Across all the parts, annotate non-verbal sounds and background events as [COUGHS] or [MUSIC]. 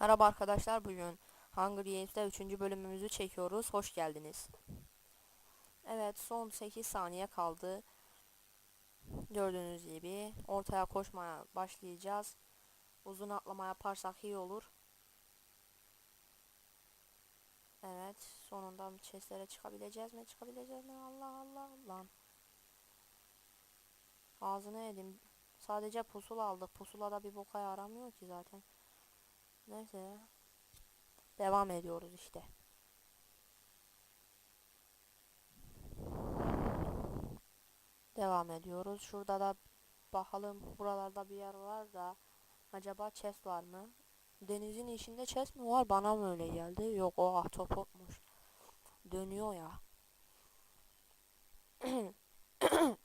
Merhaba arkadaşlar bugün Hunger Games'te 3. bölümümüzü çekiyoruz. Hoş geldiniz. Evet son 8 saniye kaldı. Gördüğünüz gibi ortaya koşmaya başlayacağız. Uzun atlama yaparsak iyi olur. Evet sonunda chestlere çıkabileceğiz mi? Çıkabileceğiz mi? Allah Allah lan. Ağzını yedim. Sadece pusula aldık. Pusula da bir boka yaramıyor ki zaten. Neyse. Devam ediyoruz işte. Devam ediyoruz. Şurada da bakalım buralarda bir yer var da acaba chest var mı? Denizin içinde chest mi var? Bana mı öyle geldi? Yok o ahtapotmuş. Dönüyor ya. [CLEARS THROAT] [CLEARS THROAT]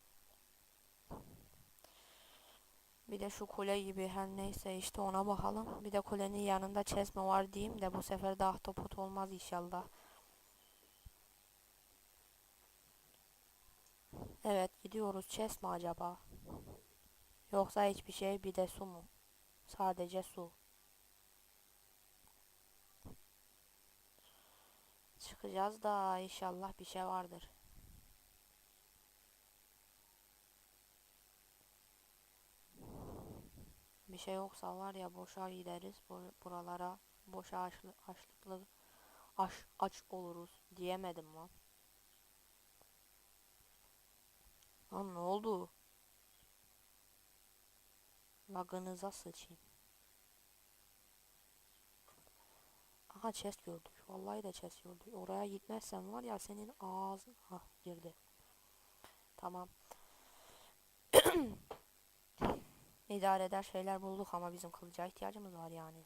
Bir de şu kule gibi her neyse işte ona bakalım. Bir de kulenin yanında mi var diyeyim de bu sefer de ahtapot olmaz inşallah. Evet gidiyoruz. Mi acaba? Yoksa hiçbir şey bir de su mu? Sadece su. Çıkacağız da inşallah bir şey vardır. Şey yoksa var ya boşa gideriz bu- buralara. Boşa açlı, açlıklı aç, aç oluruz diyemedim lan. Lan ne oldu? Lagınıza sıçayım. Aha chest gördük. Vallahi de chest gördük. Oraya gitmezsen var ya senin ağzın... Hah girdi. Tamam. [CLEARS THROAT] İdare eder şeyler bulduk ama bizim kılıca ihtiyacımız var yani.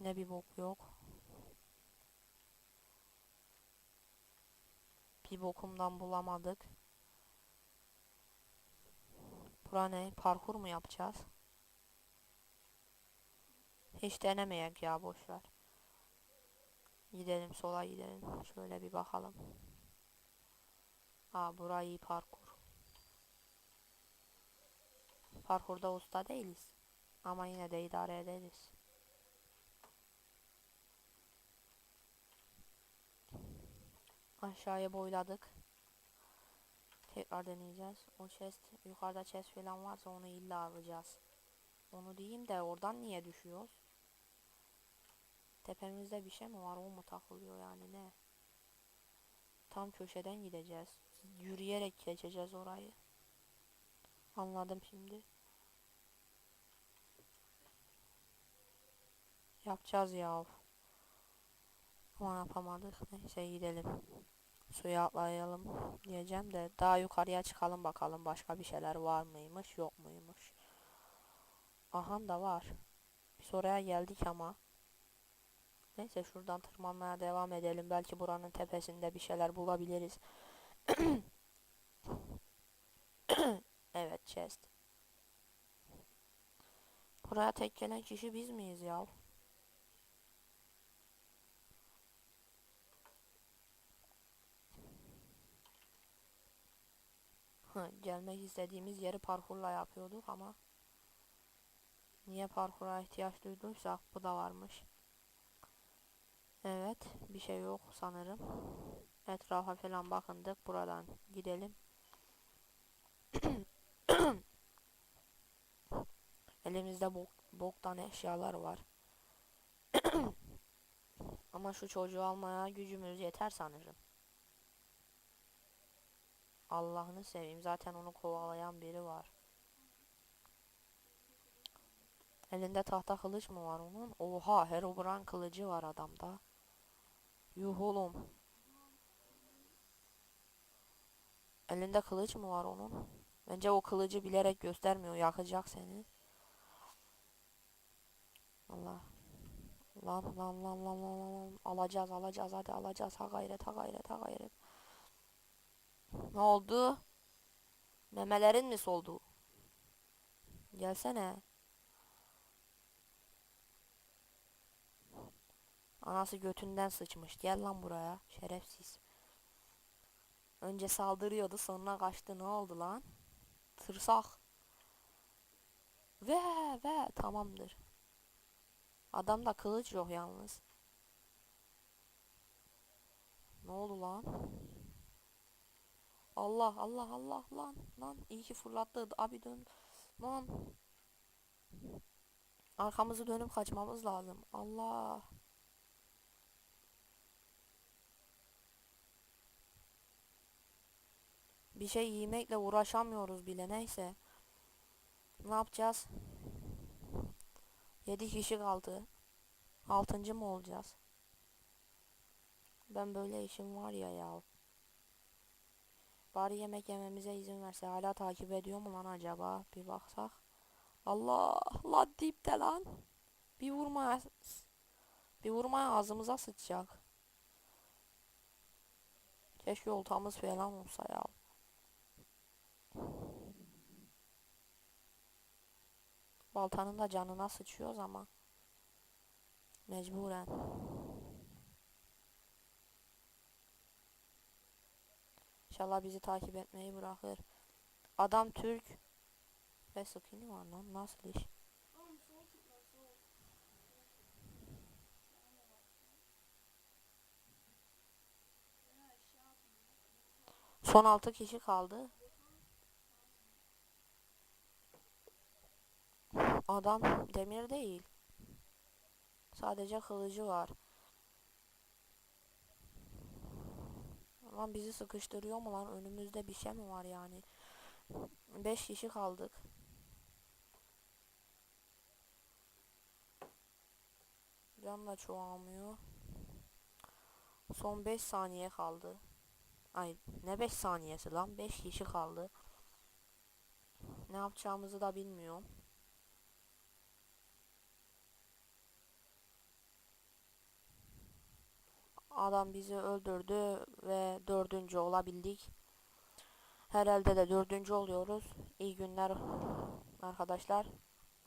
Ne bir bok yok. Bir bokumdan bulamadık. Bura ne? Parkur mu yapacağız? Hiç denemeyek ya boşver. Gidelim sola gidelim. Şöyle bir bakalım. Aa burayı parkur. Parkurda usta değiliz. Ama yine de idare ederiz. Aşağıya boyladık. Tekrar deneyeceğiz. O chest, yukarıda chest falan varsa onu illa alacağız. Onu diyeyim de oradan niye düşüyoruz? Tepemizde bir şey mi var? O mu takılıyor yani ne? Tam köşeden gideceğiz. Yürüyerek geçeceğiz orayı. Anladım şimdi. Yapacağız ya. Ama yapamadık. Neyse gidelim. Suya atlayalım diyeceğim de daha yukarıya çıkalım bakalım başka bir şeyler var mıymış yok muymuş. Aha da var. Biz oraya geldik ama. Neyse şuradan tırmanmaya devam edelim. Belki buranın tepesinde bir şeyler bulabiliriz. [COUGHS] Evet chest. Buraya tek gelen kişi biz miyiz ya? Gelmek istediğimiz yeri parkurla yapıyorduk ama niye parkura ihtiyaç duyduysak bu da varmış. Evet, bir şey yok sanırım. Etrafa falan bakındık. Buradan gidelim. [COUGHS] Elimizde bok, boktan eşyalar var. [COUGHS] Ama şu çocuğu almaya gücümüz yeter sanırım. Allah'ını seveyim. Zaten onu kovalayan biri var. Elinde tahta kılıç mı var onun? Oha, Herobrine kılıcı var adamda. Yuh oğlum. Elinde kılıç mı var onun? Bence o kılıcı bilerek göstermiyor. Yakacak seni. Allah. Lan lan lan lan lan lan. Alacağız alacağız hadi alacağız. Ha gayret ha gayret ha gayret. Ne oldu? Memelerin mi soldu? Gelsene. Anası götünden sıçmış. Gel lan buraya. Şerefsiz. Önce saldırıyordu sonra kaçtı. Ne oldu lan? Tırsak. Ve ve tamamdır. Adamda kılıç yok yalnız. Ne oldu lan? Allah Allah Allah lan lan iyi ki fırlattı abi dön lan arkamızı dönüp kaçmamız lazım Allah bir şey yemekle uğraşamıyoruz bile neyse ne yapacağız 7 kişi kaldı 6. mı olacağız ben böyle işim var ya ya Bari yemek yememize izin verse hala takip ediyor mu lan acaba? Bir baksak. Allah la dip de lan. Bir vurmaya bir vurmaya ağzımıza sıçacak. Keşke oltamız falan olsa ya. Baltanın da canına sıçıyoruz ama. Mecburen. İnşallah bizi takip etmeyi bırakır. Adam Türk ve skin'i var lan nasıl iş? Son 6 kişi kaldı. Adam demir değil. Sadece kılıcı var. Lan bizi sıkıştırıyor mu lan? Önümüzde bir şey mi var yani? 5 kişi kaldık. Can da çoğalmıyor. Son 5 saniye kaldı. Ay ne 5 saniyesi lan? 5 kişi kaldı. Ne yapacağımızı da bilmiyorum. Adam bizi öldürdü ve dördüncü olabildik. Herhalde de dördüncü oluyoruz. İyi günler arkadaşlar.